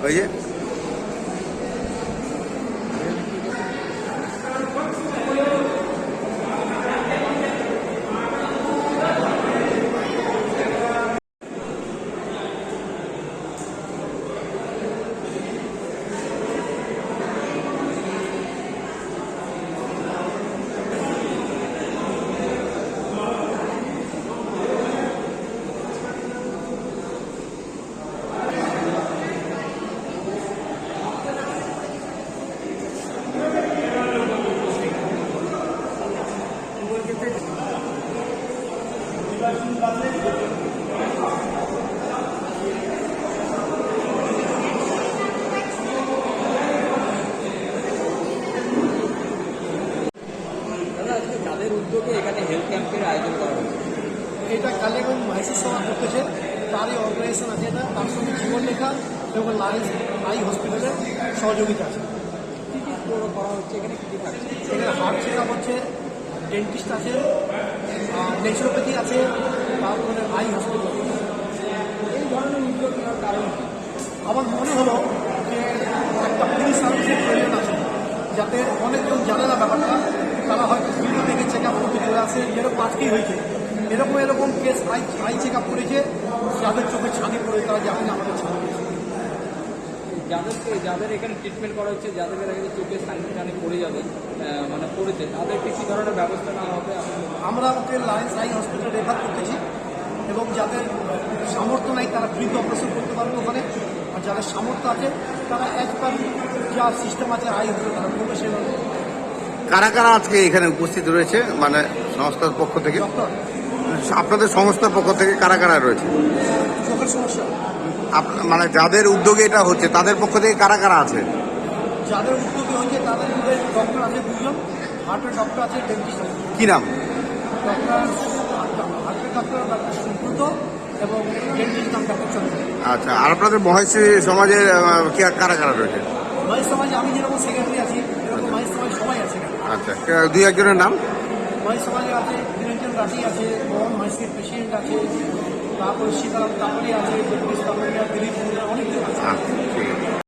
Ayı উদ্যোগে এখানে হেলথ ক্যাম্পের আয়োজন করা হয়েছে এটা কালিয়াগঞ্জ মাইসি সেবা করতেছে। তারই অর্গানাইজেশন আছে এটা। তার সঙ্গে জীবন লেখা এবং লায়েন্স আই হসপিটালের সহযোগিতা আছে। কী কী করা হচ্ছে? এখানে কী কী থাকছে? এখানে হার্ট চেক আপ হচ্ছে ডেন্টিস্ট আছে ন্যাচুরোপ্যাথি আছে তারপরে আই হসপিটাল এই ধরনের উদ্যোগ নেওয়ার কারণ আমার মনে হলো যে একটা ফ্রি সার্ভিসের প্রয়োজন আছে, যাতে অনেকজন জানে না ব্যাপারটা। তারা হয়তো ভিডিও দেখে চেক আপ করতে চলে আসে যেরকম আজকেই হয়েছে। এরকম এরকম case eye eye check up করেছে, যাদের চোখে ছানি পড়ে, তারা জানে আমাদের ছানি যাদেরকে যাদের এখানে ট্রিটমেন্ট করা হচ্ছে, যাদের এখানে চোখে সানি টানি পড়ে যাবে পড়েছে তাদেরকে কী ধরনের ব্যবস্থা নেওয়া হবে? আমরা okay Lions eye hospital refer করতেছি এবং যাদের সামর্থ্য নাই তারা ফ্রিতে অপারেশন করতে পারবে ওখানে। আর যাদের সামর্থ্য আছে তারা অ্যাজ পার যা সিস্টেম আছে আই হসপিটাল তারা করবে সেভাবে। কারা কারা আজকে এখানে উপস্থিত রয়েছে? মানে সংস্থার পক্ষ থেকে? আপনাদের সংস্থার পক্ষ থেকে কারা কারা রয়েছে? চোখের সমস্যা। মানে যাদের উদ্যোগে এটা হচ্ছে তাদের পক্ষ থেকে কারা কারা আছে? যাদের উদ্যোগে হয়েছে তাদের ডক্টর আছে দুজন হার্টের ডক্টর আছে ডেন্টিস্ট কি নাম? ডক্টর হার্টের ডক্টর ডক্টর সুব্রত এবং ডেন্টিস্ট নাম ডক্টর চন্দ্র। আচ্ছা আর আপনাদের মহেশী সমাজের আহ, কারা কারা রয়েছে? মহেশ সমাজে আমি যেরকম সেক্রেটারি আছি এরকম মহেশ সমাজ সবাই আছে আচ্ছা দুই একজনের নাম? মহেশ সমাজে আছে নিরঞ্জন রাঠি আছে মোহন মহেশের প্রেসিডেন্ট আছে তারপর সীতারাম তাপরি আছে জগদীশ দিলীপ অনেকজন আছে। আচ্ছা ঠিক আছে।